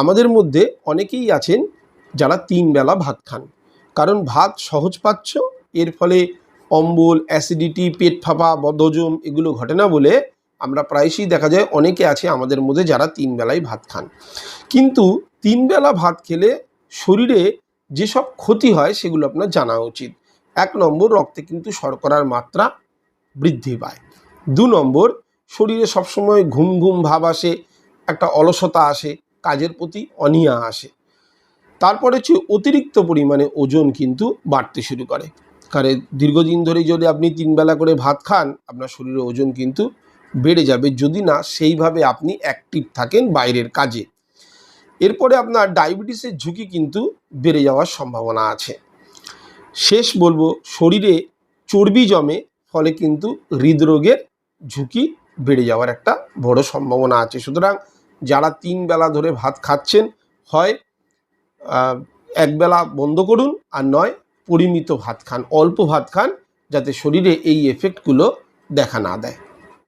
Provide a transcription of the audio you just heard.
আমাদের মধ্যে অনেকেই আছেন যারা তিন বেলা ভাত খান। কারণ ভাত সহজ পাচ্ছ, এর ফলে অম্বল, অ্যাসিডিটি, পেট ফাঁপা, বদহজম এগুলো ঘটে না বলে আমরা প্রায়শই দেখা যায় অনেকে আছে আমাদের মধ্যে যারা তিন বেলায় ভাত খান। কিন্তু তিন বেলা ভাত খেলে শরীরে যেসব ক্ষতি হয় সেগুলো আপনার জানা উচিত। এক নম্বর, রক্তে কিন্তু শর্করার মাত্রা বৃদ্ধি পায়। দু নম্বর, শরীরে সবসময় ঘুম ঘুম ভাব আসে, একটা অলসতা আসে কাজের প্রতি অনীহা আসে। তারপরে হচ্ছে অতিরিক্ত পরিমাণে ওজন কিন্তু বাড়তে শুরু করে। কারণ দীর্ঘদিন ধরে যদি আপনি তিনবেলা করে ভাত খান, আপনার শরীরে ওজন কিন্তু বেড়ে যাবে। যদি না, সেইভাবে আপনি অ্যাক্টিভ থাকেন বাইরের কাজে। এরপরে আপনার ডায়াবেটিসের ঝুঁকি কিন্তু বেড়ে যাওয়ার সম্ভাবনা আছে। শেষ বলব, শরীরে চর্বি জমে, ফলে কিন্তু হৃদরোগের ঝুঁকি বেড়ে যাওয়ার একটা বড় সম্ভাবনা আছে। সুতরাং যারা তিন বেলা ধরে ভাত খাচ্ছেন, হয় এক একবেলা বন্ধ করুন আর নয়, পরিমিত ভাত খান, অল্প ভাত খান, যাতে শরীরে এই এফেক্টগুলো দেখা না দেয়।